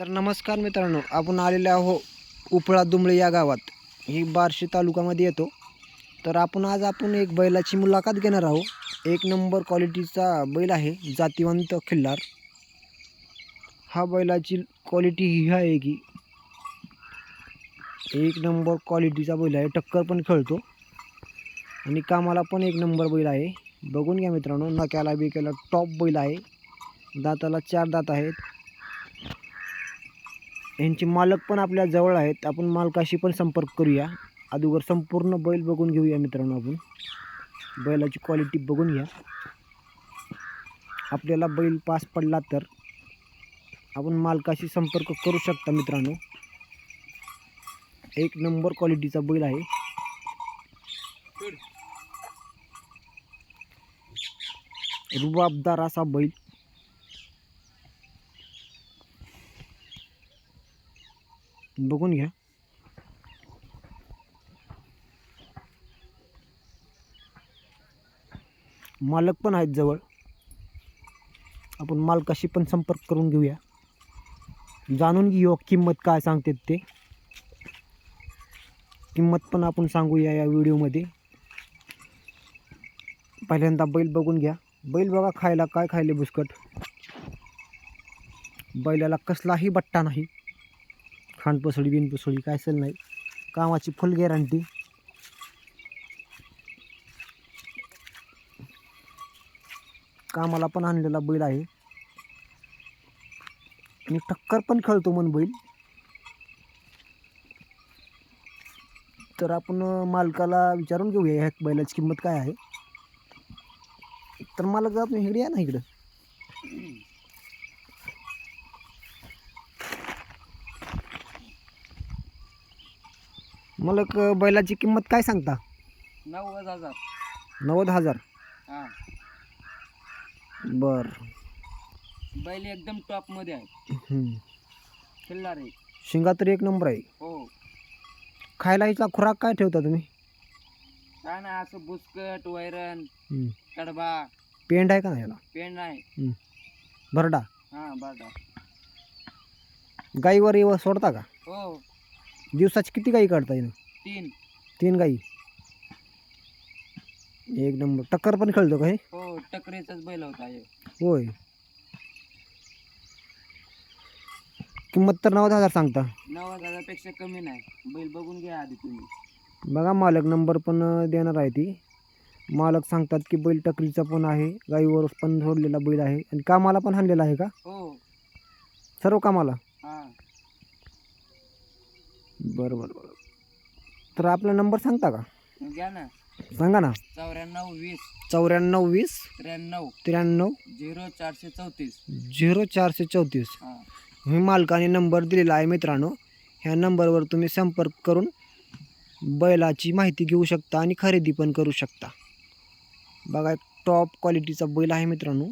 तर नमस्कार मित्रांनो आपण आलेले आहो उपळा दुमळे या गावात. ही बार्शी तालुक्यामध्ये येतो. तर आपण आज आपण एक बैलाची मुलाखत घेणार आहोत एक नंबर क्वालिटीचा बैल आहे जातिवंत खिल्लार. हा बैलाची क्वालिटी ही आहे की एक नंबर क्वालिटीचा बैल आहे टक्कर पण खेळतो. आणि कामाला पण एक नंबर बैल आहे. बघून घ्या मित्रांनो नक्याला बिक्याला टॉप बैल आहे. दाताला चार दात आहेत. यांचे मालक पण आपल्या जवळ आहेत. आपण मालकाशी पण संपर्क करूया. अगोदर संपूर्ण बैल बघून घेऊया मित्रांनो आपण. बैलाची क्वालिटी बघून घ्या. आपल्याला बैल पास पडला तर आपण मालकाशी संपर्क करू शकता मित्रांनो. एक नंबर क्वालिटीचा बैल आहे. रुबाबदार असा बैल. बघून घ्या. मालक पण आहेत जवळ. आपण मालकाशी पण संपर्क करून घेऊया. जाणून घेऊ किंमत काय सांगतात ते. किंमत पण आपण सांगूया या व्हिडिओमध्ये. पहिल्यांदा बैल बघून घ्या. बैल बघा खायला काय खायले बुसकट. बैलाला कसलाही बट्टा नाही. खांडपसळी बिनपसळी काय असेल नाही. कामाची फुल गॅरंटी कामाला पण आणलेला बैल आहे. आणि टक्कर पण खेळतो मन बैल. तर आपण मालकाला विचारून घेऊया ह्या बैलाची किंमत काय आहे. तर मालक आपण इकडे या ना इकडं. मालक बैलाची किंमत काय सांगता? नव्वद हजार. नव्वद हजार? हा. बर. बैल एकदम टॉपमध्ये आहे. हम्म. खिल्लार आहे. शिंगा तर एक नंबर आहे. हो. खायला हिचा खुराक काय ठेवता तुम्ही? काय नाही असं बुसकट वैरण हम्म. कडबा. पेंड आहे का नाही याला? पेंड नाही. भरडा? हा बरं गाईवर येव सोडता का? हो. दिवसाची किती गाई काढता येईल? तीन. तीन गाई? एक नंबर. टक्कर पण खेळतो का हे? हो टकरेचाच बैल होता हे. होय. किंमत तर नव्वद हजार सांगता. नव्वद हजारपेक्षा कमी नाही. बैल बघून घ्या आधी तुम्ही. बघा मालक नंबर पण अं, देणार आहे ती. मालक सांगतात की बैल टकरीचा पण आहे गाईवर पण सोडलेला बैल आहे. आणि कामाला पण आणलेला आहे का? हो. सर्व कामाला? हा. बरं बरं बरं. तर आपला नंबर सांगता का? घ्या ना. सांगा ना. चौऱ्याण्णव वीस चौऱ्याण्णव वीस त्र्याण्णव त्र्याण्णव झिरो चारशे चौतीस. झिरो चारशे चौतीस. हा. मी मालकाने नंबर दिलेला आहे मित्रांनो. ह्या नंबरवर तुम्ही संपर्क करून बैलाची माहिती घेऊ शकता आणि खरेदी पण करू शकता. बघा एक टॉप क्वालिटीचा बैल आहे मित्रांनो.